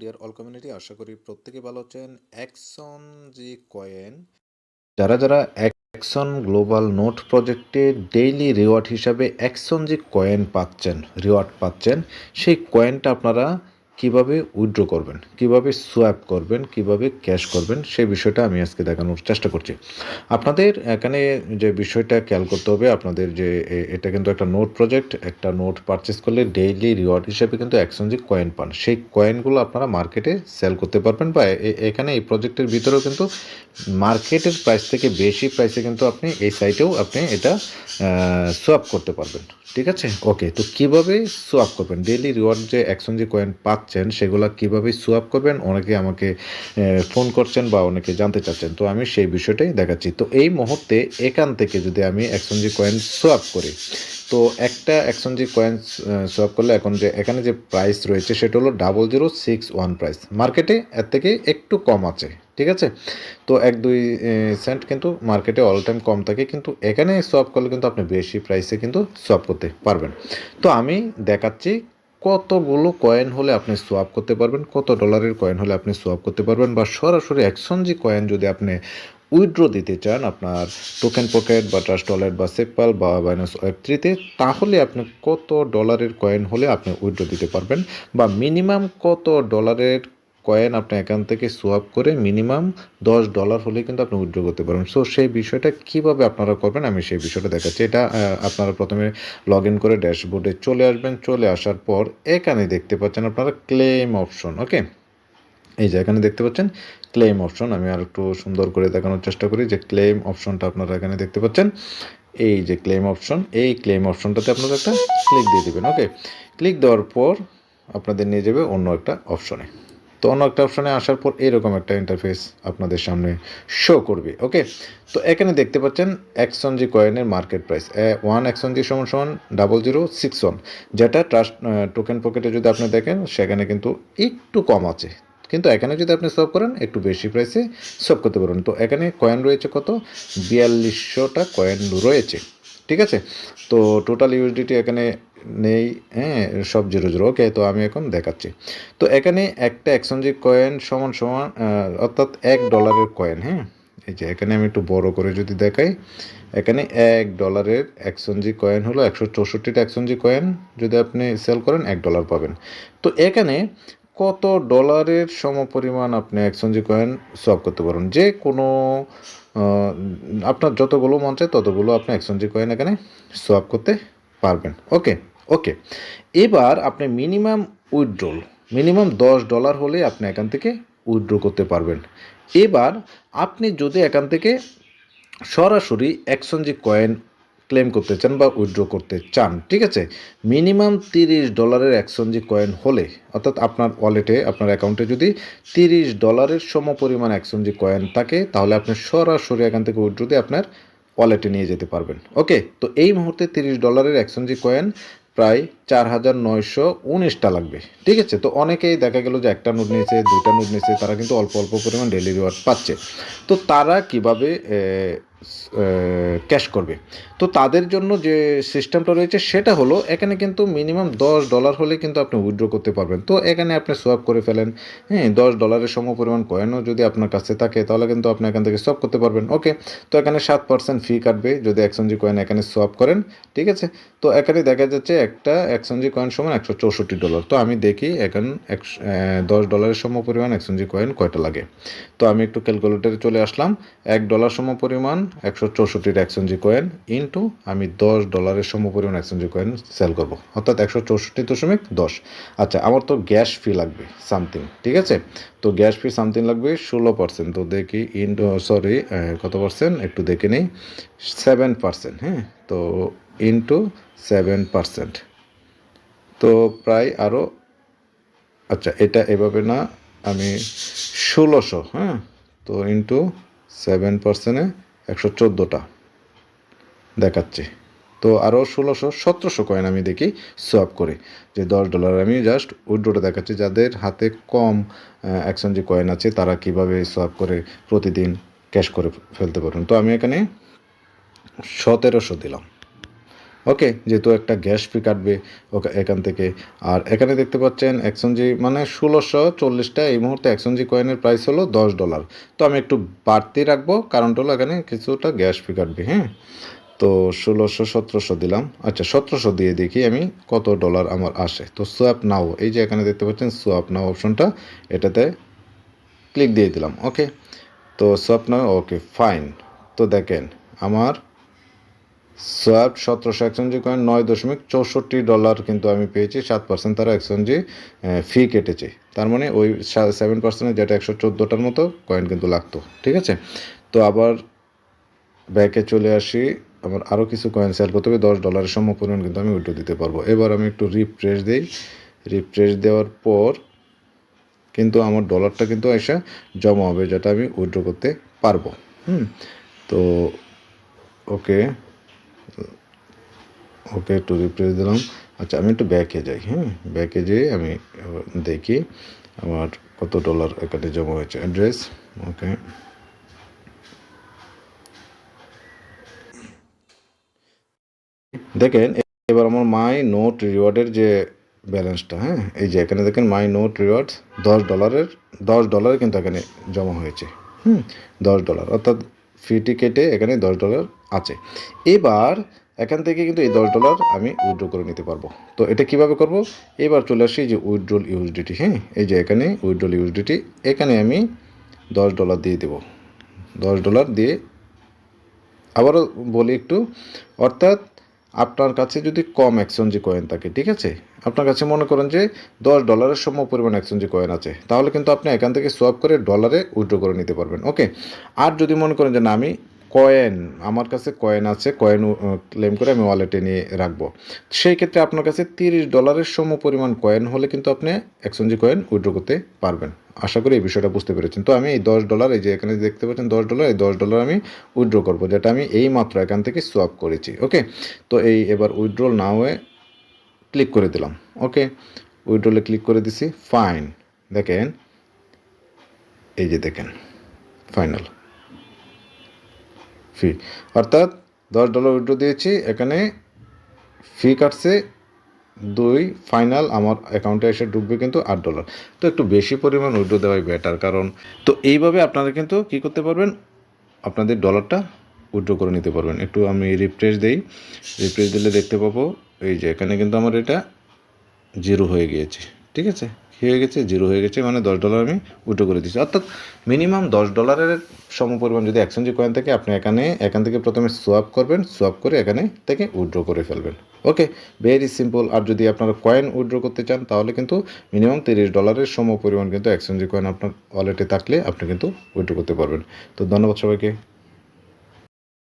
Deer all community আশা করি প্রত্যেকে ভালো আছেন। অ্যাকশন যে কয়েন যারা যারা অ্যাকশন গ্লোবাল নোট প্রজেক্টে ডেইলি রিওয়ার্ড হিসাবে অ্যাকশন যে কয়েন পাচ্ছেন রিওয়ার্ড পাচ্ছেন, সেই কয়েনটা আপনারা কীভাবে উইথড্র করবেন, কীভাবে সোয়াপ করবেন, কীভাবে ক্যাশ করবেন, সেই বিষয়টা আমি আজকে দেখানোর চেষ্টা করছি। আপনাদের এখানে যে বিষয়টা খেয়াল করতে হবে, আপনাদের যে এটা কিন্তু একটা নোট প্রজেক্ট একটা নোট পারচেস করলে ডেইলি রিওয়ার্ড হিসেবে কিন্তু এক্সচেঞ্জে কয়েন পান। সেই কয়েনগুলো আপনারা মার্কেটে সেল করতে পারবেন বা এখানে এই প্রজেক্টের ভিতরেও কিন্তু মার্কেটের প্রাইস থেকে বেশি প্রাইসে কিন্তু আপনি এই সাইটেও আপনি এটা সোয়াপ করতে পারবেন। ঠিক আছে? ওকে তো কীভাবে সোয়াপ করবেন? ডেইলি রিওয়ার্ড যে এক্সচেঞ্জ কয়েন পাচ্ছেন সেগুলো কীভাবে সোয়াপ করবেন? অনেকে আমাকে ফোন করছেন বা অনেকে জানতে চাচ্ছেন। তো আমি সেই বিষয়টাই দেখাচ্ছি। তো এই মুহূর্তে এখান থেকে যদি আমি এক্সচেঞ্জ কয়েন সোয়াপ করি, তো একটা এক্সচেঞ্জ কয়েন সোয়াপ করলে এখন যে, এখানে যে প্রাইস রয়েছে, সেটা হলো double zero six one price মার্কেটে এর থেকে একটু কম আছে, ঠিক আছে? তো এক দুই সেন্ট কিন্তু মার্কেটে অল টাইম কম থাকে, কিন্তু এখানে সোয়াপ করলে কিন্তু আপনি বেশি প্রাইসে কিন্তু সোয়াপ করতে পারবেন। তো আমি দেখাচ্ছি কতগুলো কয়েন হলে আপনি সোয়াপ করতে পারবেন? কত ডলারের কয়েন হলে আপনি সোয়াপ করতে পারবেন? বা সরাসরি এক্সচেঞ্জি কয়েন যদি আপনি উইড্রো দিতে চান আপনার টোকেন পকেট বা ট্রাস্ট ওয়ালেট বা সেপাল বা বাইনাস ওয়েব থ্রিতে তাহলে আপনি কত ডলারের কয়েন হলে আপনি উইড্রো দিতে পারবেন? বা মিনিমাম কত ডলারের কয়েন আপনি এখান থেকে সোয়াপ করে মিনিমাম দশ ডলার হলে কিন্তু আপনি উইথড্র করতে পারবেন। সো সেই বিষয়টা কীভাবে আপনারা করবেন আমি সেই বিষয়টা দেখাচ্ছি। এটা আপনারা প্রথমে লগ ইন করে ড্যাশবোর্ডে চলে আসবেন। চলে আসার পর এখানে দেখতে পাচ্ছেন আপনারা ক্লেম অপশন ওকে এই যে এখানে দেখতে পাচ্ছেন ক্লেম অপশন আমি আর একটু সুন্দর করে দেখানোর চেষ্টা করি যে ক্লেম অপশনটা আপনারা এখানে দেখতে পাচ্ছেন। এই যে ক্লেম অপশন এই ক্লেম অপশনটাতে আপনারা একটা ক্লিক দিয়ে দেবেন ওকে ক্লিক দেওয়ার পর আপনাদের নিয়ে যাবে অন্য একটা অপশনে তো অন্য একটা অপশানে আসার পর এরকম একটা ইন্টারফেস আপনাদের সামনে শো করবে ওকে তো এখানে দেখতে পাচ্ছেন এক্সচেঞ্জি কয়েনের মার্কেট প্রাইস ওয়ান এক্সচেঞ্জি সমান সমান ডাবল জিরো সিক্স ওয়ান যেটা ট্রাস্ট টোকেন পকেটে যদি আপনি দেখেন, সেখানে কিন্তু একটু কম আছে। কিন্তু এখানে যদি আপনি সব করেন, একটু বেশি প্রাইসে সব করতে পারবেন। তো এখানে কয়েন রয়েছে কত? বিয়াল্লিশশোটা কয়েন রয়েছে। ঠিক আছে? তো টোটাল ইউএসডিটি এখানে নেই হ্যাঁ সব জিরো জিরো ওকে তো আমি এখন দেখাচ্ছি। তো এখানে একটা এক্সচেঞ্জি কয়েন সমান সমান অর্থাৎ এক ডলারের কয়েন হ্যাঁ? এই যে এখানে আমি একটু বড় করে যদি দেখাই, এখানে এক ডলারের এক্সচেঞ্জি কয়েন হলো একশো চৌষট্টিটা এক্সচেঞ্জি কয়েন যদি আপনি সেল করেন, এক ডলার পাবেন। তো এখানে কত ডলারের সমপরিমাণ আপনি এক্সচেঞ্জি কয়েন সোয়াপ করতে পারেন যে কোনো আপনার যতগুলো মন চায় ততগুলো আপনি এক্সচেঞ্জি কয়েন এখানে সোয়াপ করতে পারবেন। Okay okay. এবার আপনি মিনিমাম উইথড্রল, মিনিমাম দশ ডলার হলে আপনি এখান থেকে উইথড্র করতে পারবেন। এবার আপনি যদি এখান থেকে সরাসরি এক্সচেঞ্জি কয়েন ক্লেম করতে চান বা উইথড্র করতে চান, ঠিক আছে? মিনিমাম তিরিশ ডলারের এক্সচেঞ্জি কয়েন হলে, অর্থাৎ আপনার ওয়ালেটে আপনার অ্যাকাউন্টে যদি তিরিশ ডলারের সমপরিমাণ এক্সচেঞ্জি কয়েন থাকে, তাহলে আপনি সরাসরি এখান থেকে উইথড্র দিয়ে আপনার ওয়ালেটে নিয়ে যেতে পারবেন। ওকে তো এই মুহূর্তে তিরিশ ডলারের এক্সচেঞ্জি কয়েন প্রায় চার হাজার নয়শো উনিশটা লাগবে, ঠিক আছে? তো অনেকেই দেখা গেল যে একটা নোট নিয়েছে, দুইটা নোট নিয়েছে, তারা কিন্তু অল্প অল্প পরিমাণ ডেলি রিওয়ার্ড পাচ্ছে। তো তারা কীভাবে ক্যাশ করবে। তো তাদের জন্য যে সিস্টেমটা রয়েছে সেটা হলো, এখানে কিন্তু মিনিমাম দশ ডলার হলে কিন্তু আপনি উইথড্র করতে পারবেন। তো এখানে আপনি সোয়াপ করে ফেলেন। হ্যাঁ দশ ডলারের সম পরিমাণ কয়েনও যদি আপনার কাছে থাকে, তাহলে কিন্তু আপনি এখান থেকে সোয়াপ করতে পারবেন। ওকে তো এখানে সাত পার্সেন্ট ফি কাটবে যদি এক্সচেঞ্জি কয়েন এখানে সোয়াপ করেন। ঠিক আছে? তো এখানে দেখা যাচ্ছে একটা এক্সচেঞ্জি কয়েন সমান একশো চৌষট্টি ডলার তো আমি দেখি এখন একশো দশ ডলারের সম পরিমাণ এক্সচেঞ্জি কয়েন কয়টা লাগে। তো আমি একটু ক্যালকুলেটারে চলে আসলাম। এক ডলার সম পরিমাণ একশো চৌষট্টির এক্সচেঞ্জি কয়েন ইন্টু আমি দশ ডলারের সম পরিমাণ এক্সচেঞ্জি কয়েন সেল করব। অর্থাৎ একশো চৌষট্টি দশমিক দশ। আচ্ছা আমার তো গ্যাস ফি লাগবে সামথিং ঠিক আছে? তো গ্যাস ফি সামথিং লাগবে ষোলো পার্সেন্ট তো দেখি ইন্টু সরি কত পার্সেন্ট একটু দেখে নিই। সেভেন পার্সেন্ট হ্যাঁ? তো ইন্টু সেভেন পার্সেন্ট তো প্রায় আরও আচ্ছা এটা এভাবে না, আমি ষোলোশো হ্যাঁ? তো ইন্টু সেভেন পার্সেন্টে একশো চোদ্দোটা দেখাচ্ছে। তো আরও ষোলোশো, সতেরোশো কয়েন আমি দেখি সোয়াপ করে। যে দশ ডলার আমি জাস্ট উইড্রোটা দেখাচ্ছি। যাদের হাতে কম অ্যাকশন যে কয়েন আছে, তারা কীভাবে সোয়াপ করে প্রতিদিন ক্যাশ করে ফেলতে পারবেন? তো আমি এখানে সতেরোশো দিলাম। ওকে, যেহেতু একটা গ্যাস ফি কাটবে ওকে, এখান থেকে। আর এখানে দেখতে পাচ্ছেন একশনজি মানে ষোলোশো চল্লিশটা এই মুহূর্তে একশনজি কয়েনের প্রাইস হলো দশ ডলার। তো আমি একটু বাড়তি রাখব, কারণটা হলো এখানে কিছুটা গ্যাস ফি কাটবে হ্যাঁ? তো ষোলোশো সতেরোশো দিলাম। আচ্ছা সতেরোশো দিয়ে দেখি আমি কত ডলার আমার আসে। তো সোয়াপ নাও এই যে এখানে দেখতে পাচ্ছেন সোয়াপ নাও অপশনটা এটাতে ক্লিক দিয়ে দিলাম, ওকে? তো সোয়াপ নাও ওকে ফাইন তো দেখেন, আমার সোয়াপ সতেরোশো একশনজি কয়েন নয় দশমিক চৌষট্টি ডলার কিন্তু আমি পেয়েছি, সাত পার্সেন্ট তারা একশনজি ফি কেটেছে। তার মানে ওই সেভেন পার্সেন্টের যেটা একশো চোদ্দোটার মতো কয়েন কিন্তু লাগতো, ঠিক আছে? তো আবার ব্যাকে চলে আসি আমার আরও কিছু কয়েন সেল করতে হবে, দশ ডলারের সম পরিমাণ কিন্তু আমি উইড্রো দিতে পারব। এবার আমি একটু রিফ্রেশ দিই। রিফ্রেশ দেওয়ার পর কিন্তু আমার ডলারটা কিন্তু এসে জমা হবে, যেটা আমি উইড্রো করতে পারব। হুম, তো ওকে ওকে একটু রিপ্রেস দিলাম। আচ্ছা আমি একটু ব্যাকে যাই হ্যাঁ? ব্যাকে যেয়ে আমি দেখি আমার কত ডলার এখানে জমা হয়েছে। অ্যাড্রেস ওকে দেখেন, এবার আমার মাই নোট রিওয়ার্ডের যে ব্যালেন্সটা হ্যাঁ? এই যে এখানে দেখেন মাই নোট রিওয়ার্ড দশ ডলারের দশ ডলার কিন্তু এখানে জমা হয়েছে, হুম? দশ ডলার অর্থাৎ ফিটি কেটে এখানে দশ ডলার আছে। এবার এখান থেকে কিন্তু এই দশ ডলার আমি উইথড্র করে নিতে পারব। তো এটা কীভাবে করব? এবার চলে আসি যে উইথড্রল ইউএসডিটি হ্যাঁ? এই যে এখানে উইথড্রল ইউএসডিটি এখানে আমি দশ ডলার দিয়ে দেব। দশ ডলার দিয়ে আবারও বলি একটু, অর্থাৎ আপনার কাছে যদি কম এক্সচেঞ্জি কয়েন থাকে, ঠিক আছে? আপনার কাছে মনে করেন যে দশ ডলারের সম পরিমাণ এক্সচেঞ্জি কয়েন আছে, তাহলে কিন্তু আপনি এখান থেকে সোয়াপ করে ডলারে উইথড্র করে নিতে পারবেন ওকে আর যদি মনে করেন যে না, আমি কয়েন আমার কাছে কয়েন আছে কয়েন ক্লেম করে আমি ওয়ালেটে নিয়ে রাখব। সেই ক্ষেত্রে আপনার কাছে তিরিশ ডলারের সম পরিমাণ কয়েন হলে কিন্তু আপনি এক্সচেঞ্জি কয়েন উইথড্র করতে পারবেন। আশা করি এই বিষয়টা বুঝতে পেরেছেন। তো আমি এই দশ ডলার, এই যে এখানে দেখতে পাচ্ছেন দশ ডলার, এই দশ ডলার আমি উইথড্র করব, যেটা আমি এই মাত্র এখান থেকে সোয়াপ করেছি ওকে তো এই এবার উইথড্রল না হয়ে ক্লিক করে দিলাম ওকে উইথড্রলে ক্লিক করে দিছি ফাইন দেখেন, এই যে দেখেন ফাইনাল ফি অর্থাৎ দশ ডলার উইথড্র দিয়েছি, এখানে ফি কাটছে দুই ফাইনাল আমার অ্যাকাউন্টে এসে ঢুকবে কিন্তু আট ডলার তো একটু বেশি পরিমাণ উইথড্র দেওয়াই বেটার কারণ তো এইভাবে আপনারা কিন্তু কী করতে পারবেন? আপনাদের ডলারটা উইথড্র করে নিতে পারবেন। একটু আমি রিফ্রেশ দিই। রিফ্রেশ দিলে দেখতে পাবো, এই যে এখানে কিন্তু আমার এটা জিরো হয়ে গিয়েছে। ঠিক আছে? হয়ে গেছে জিরো হয়ে গেছে মানে দশ ডলার আমি উইথড্র করে দিচ্ছি অর্থাৎ মিনিমাম দশ ডলারের সম পরিমাণ যদি এক্সচেঞ্জি কয়েন থাকে, আপনি এখানে, এখান থেকে প্রথমে সোয়াপ করবেন সোয়াপ করে এখানে থেকে উইথড্র করে ফেলবেন। ওকে ভেরি সিম্পল আর যদি আপনারা কয়েন উইথড্র করতে চান, তাহলে কিন্তু মিনিমাম তিরিশ ডলারের সম পরিমাণ কিন্তু এক্সচেঞ্জি কয়েন আপনার ওয়ালেটে থাকলে আপনি কিন্তু উইথড্র করতে পারবেন। তো ধন্যবাদ সবাইকে।